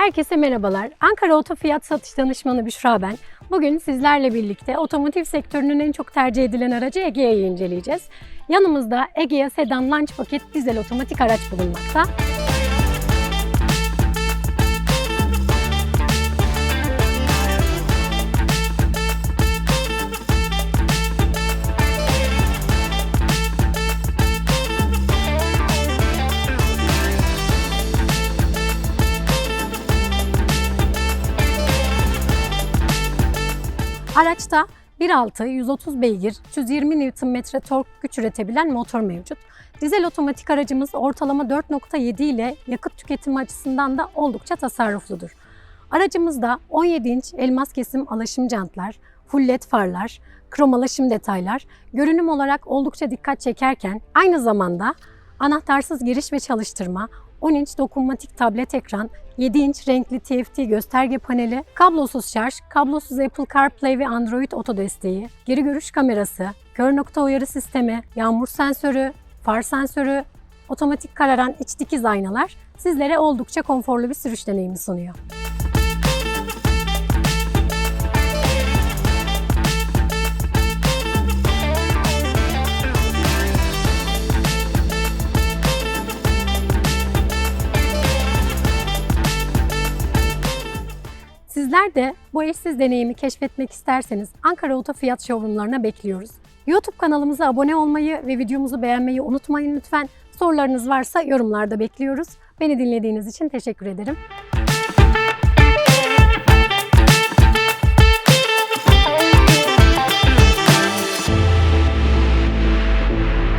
Herkese merhabalar. Ankara Oto Fiyat Satış Danışmanı Büşra ben. Bugün sizlerle birlikte otomotiv sektörünün en çok tercih edilen aracı Egea'yı inceleyeceğiz. Yanımızda Egea Sedan Launch Paket dizel otomatik araç bulunmakta. Araçta 1.6 130 beygir 320 Nm tork güç üretebilen motor mevcut. Dizel otomatik aracımız ortalama 4.7 ile yakıt tüketimi açısından da oldukça tasarrufludur. Aracımızda 17 inç elmas kesim alaşım jantlar, full led farlar, krom alaşım detaylar görünüm olarak oldukça dikkat çekerken aynı zamanda anahtarsız giriş ve çalıştırma, 10 inç dokunmatik tablet ekran, 7 inç renkli TFT gösterge paneli, kablosuz şarj, kablosuz Apple CarPlay ve Android Auto desteği, geri görüş kamerası, kör nokta uyarı sistemi, yağmur sensörü, far sensörü, otomatik kararan iç dikiz aynalar sizlere oldukça konforlu bir sürüş deneyimi sunuyor. Sizler de bu eşsiz deneyimi keşfetmek isterseniz Ankara Oto Fiyat Showroomlarına bekliyoruz. YouTube kanalımıza abone olmayı ve videomuzu beğenmeyi unutmayın lütfen. Sorularınız varsa yorumlarda bekliyoruz. Beni dinlediğiniz için teşekkür ederim.